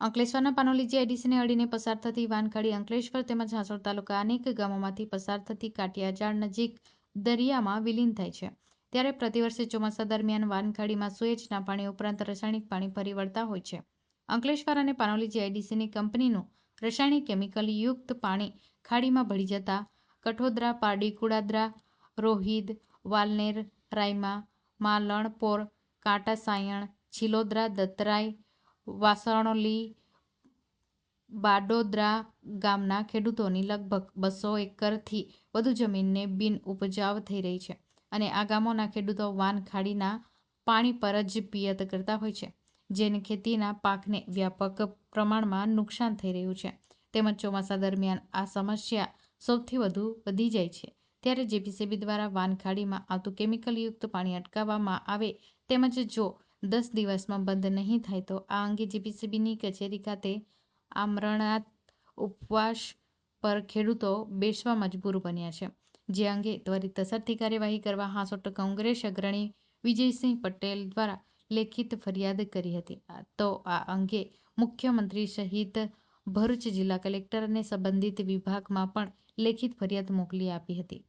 અંકલેશ્વરના પાનોલી જીઆઈડીસીને અડીને પસાર થતી વાનખાડી અંકલેશ્વર તેમજ હાંસોળ તાલુકા અનેક ગામોમાંથી પસાર થતી કાટિયાજાળ નજીક દરિયામાં વિલીન થાય છે. ત્યારે પ્રતિવર્ષે ચોમાસા દરમિયાન વાનખાડીમાં સુએજના પાણી ઉપરાંત રાસાયણિક પાણી ફરી વળતા હોય છે. અંકલેશ્વર અને પાનોલી જીઆઈડીસીની કંપનીનું રાસાયણિક કેમિકલ યુક્ત પાણી ખાડીમાં ભળી જતા કઠોદરા, પારડી, કુડાદરા, રોહિદ, વાલનેર, રાયમા માલણપોર કાંટા સાયણ છિલોદરા દત્તરાય વાસણોલી બાડોદરા ગામના ખેડૂતોની લગભગ બસો એકરથી વધુ જમીનને બિન ઉપજાવ થઈ રહી છે અને આ ગામોના ખેડૂતો વાનખાડીના પાણી પર જ પિયત કરતા હોય છે, જેને ખેતીના પાકને વ્યાપક પ્રમાણમાં નુકસાન થઈ રહ્યું છે. તેમજ ચોમાસા દરમિયાન આ સમસ્યા સૌથી વધુ વધી જાય છે. ત્યારે જેપીસીબી દ્વારા વાનખાડીમાં આવતું કેમિકલયુક્ત પાણી અટકાવવામાં આવે તેમજ જો દસ દિવસમાં બંધ નહીં થાય. તો આ અંગે જીપીસીબીની કચેરી ખાતે આમરણાત ઉપવાસ પર ખેડૂતો બેસવા મજબૂર બન્યા છે. જે અંગે ત્વરિત અસરથી કાર્યવાહી કરવા હાંસોટ કોંગ્રેસ અગ્રણી વિજયસિંહ પટેલ દ્વારા લેખિત ફરિયાદ કરી હતી. તો આ અંગે મુખ્યમંત્રી સહિત ભરૂચ જિલ્લા કલેક્ટર અને સંબંધિત વિભાગમાં પણ લેખિત ફરિયાદ મોકલી આપી હતી.